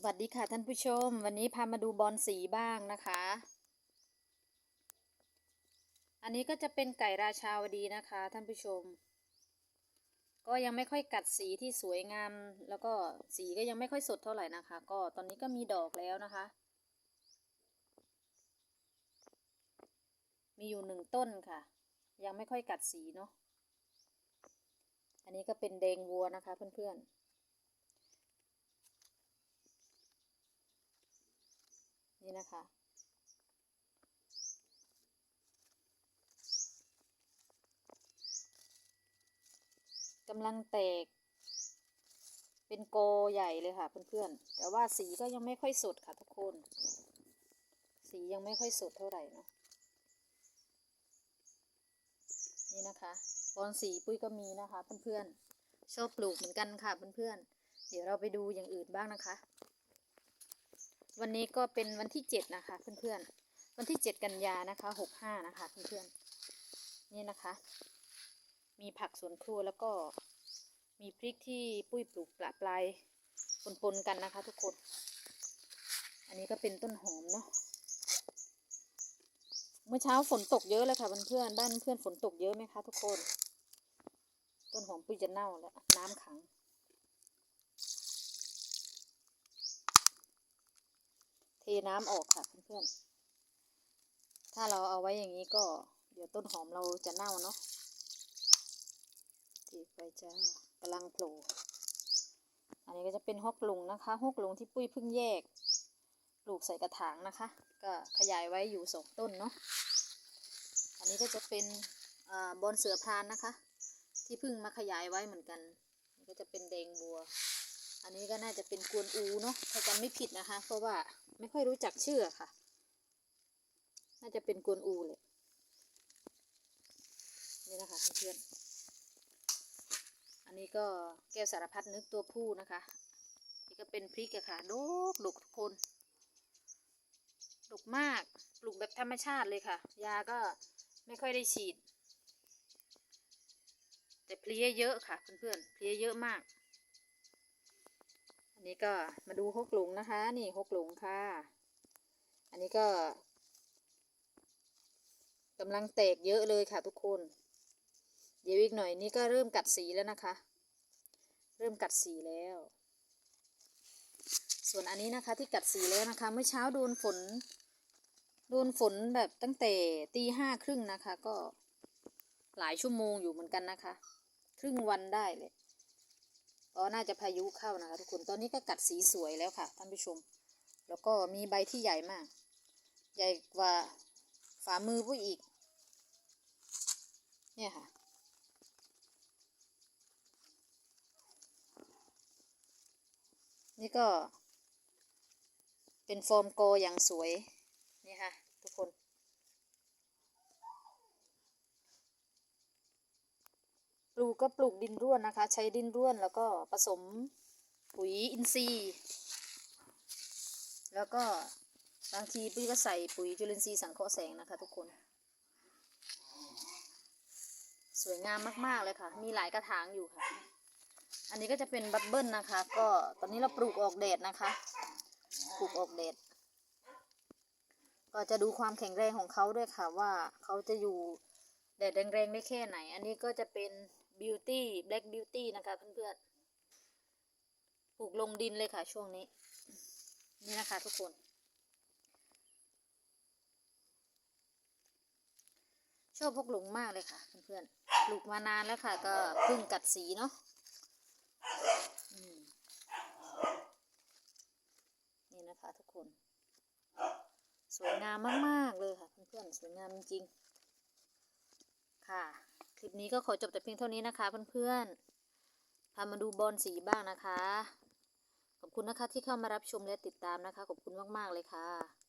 สวัสดีค่ะท่านผู้ชม วันนี้พามาดูบอลสีบ้างนะคะ อันนี้ก็จะเป็นไก่ราชาวดีนะคะ ท่านผู้ชม ก็ยังไม่ค่อยกัดสีที่สวยงาม แล้วก็สีก็ยังไม่ค่อยสดเท่าไหร่นะคะ ก็ตอนนี้ก็มีดอกแล้วนะคะ มีอยู่หนึ่งต้นค่ะ ยังไม่ค่อยกัดสีเนาะอันนี้ก็เป็นแดงวัวนะคะเพื่อนๆ นี่นะคะ กำลังแตก เป็นโกใหญ่เลยค่ะเพื่อนๆ แต่ว่าสีก็ยังไม่ค่อยสดค่ะทุกคน สียังไม่ค่อยสดเท่าไหร่เนาะ นี่นะคะบอลสีปุ้ยก็มีนะคะเพื่อนๆ ชอบปลูกเหมือนกันค่ะเพื่อนๆ เดี๋ยวเราไปดูอย่างอื่นบ้างนะคะ วันนี้ก็เป็นวันที่เจ็ดนะคะเพื่อนๆ วันที่เจ็ดกันยานะคะหกห้านะคะเพื่อนๆ นี่นะคะ มีผักสวนครัวแล้วก็มีพริกที่ปุ้ยปลูกปลาปลายปนๆกันนะคะ ทุกคน อันนี้ก็เป็นต้นหอมเนาะ เมื่อเช้าฝนตกเยอะเลยค่ะเพื่อนๆ บ้านเพื่อนฝนตกเยอะไหมคะทุกคน ต้นหอมปุ้ยจะเน่าแล้วน้ำขัง เท น้ำออกค่ะเพื่อนๆ ถ้าเราเอาไว้อย่างนี้ก็เดี๋ยวต้นหอมเราจะเน่าเนาะทีไปจ้ากำลังโผล่อันนี้ก็จะเป็นฮกหลงนะคะฮกหลงที่ปุ้ยเพิ่งแยกปลูกใส่กระถางนะคะ ก็ขยายไว้อยู่สองต้นเนาะอันนี้ก็จะเป็นอบอนเสือพรานนะคะ ที่เพิ่งมาขยายไว้เหมือนกันก็จะเป็นแดงบัว อันนี้ก็น่าจะเป็นกวนอูเนาะถ้าจำไม่ผิดนะคะ เพราะว่าไม่ค่อยรู้จักชื่อค่ะ น่าจะเป็นกวนอูเลยนี่นะคะเพื่อนอันนี้ก็แก้วสารพัดนึกตัวผู้นะคะ นี่ก็เป็นพริกอะค่ะดกดกทุกคนดกมากปลูกแบบธรรมชาติเลยค่ะ ยาก็ไม่ค่อยได้ฉีด แต่เพลี้ยเยอะค่ะเพื่อนๆเพลี้ยเยอะมาก อันนี้ก็มาดูฮกหลงนะคะ นี่ฮกหลงค่ะ อันนี้ก็กำลังแตกเยอะเลยค่ะทุกคน เดี๋ยวอีกหน่อยนี่ก็เริ่มกัดสีแล้วนะคะ เริ่มกัดสีแล้ว ส่วนอันนี้นะคะที่กัดสีแล้วนะคะ เมื่อเช้าโดนฝน โดนฝนแบบตั้งแต่ตีห้าครึ่งนะคะ ก็หลายชั่วโมงอยู่เหมือนกันนะคะ ครึ่งวันได้เลย ก็น่าจะพายุเข้านะคะทุกคนตอนนี้ก็กัดสีสวยแล้วค่ะท่านผู้ชม แล้วก็มีใบที่ใหญ่มาก ใหญ่กว่าฝ่ามือผู้อีก เนี่ยค่ะนี่ก็เป็นโฟมโกอย่างสวย นี่ค่ะ ทุกคน ลูกก็ปลูกดินร่วนนะคะ ใช้ดินร่วนแล้วก็ผสมปุ๋ยอินทรีย์ แล้วก็บางทีปุ้ยก็ใส่ปุ๋ยจุลินทรีย์สังเคราะห์แสงนะคะ ทุกคน สวยงามมากๆเลยค่ะ มีหลายกระถางอยู่ค่ะ อันนี้ก็จะเป็นบับเบิ้ลนะคะ ก็ตอนนี้เราปลูกออกแดดนะคะปลูกออกแดดก็จะดูความแข็งแรงของเขาด้วยค่ะว่าเขาจะอยู่แดดแรงๆได้แค่ไหน อันนี้ก็จะเป็น beauty black beauty นะคะเพื่อนๆปลูกลงดินเลยค่ะช่วงนี้ นี่นะคะทุกคน ชอบพวกหลงมากเลยค่ะเพื่อนๆปลูกมานานแล้วค่ะ ก็เพิ่งกัดสีเนาะนี่นะคะทุกคน สวยงามมาก ๆ เลยค่ะเพื่อนๆสวยงามจริงๆค่ะ คลิปนี้ก็ขอจบแต่เพียงเท่านี้นะคะเพื่อนๆ พามาดูบอลสีบ้างนะคะ ขอบคุณนะคะที่เข้ามารับชมและติดตามนะคะ ขอบคุณมากๆเลยค่ะ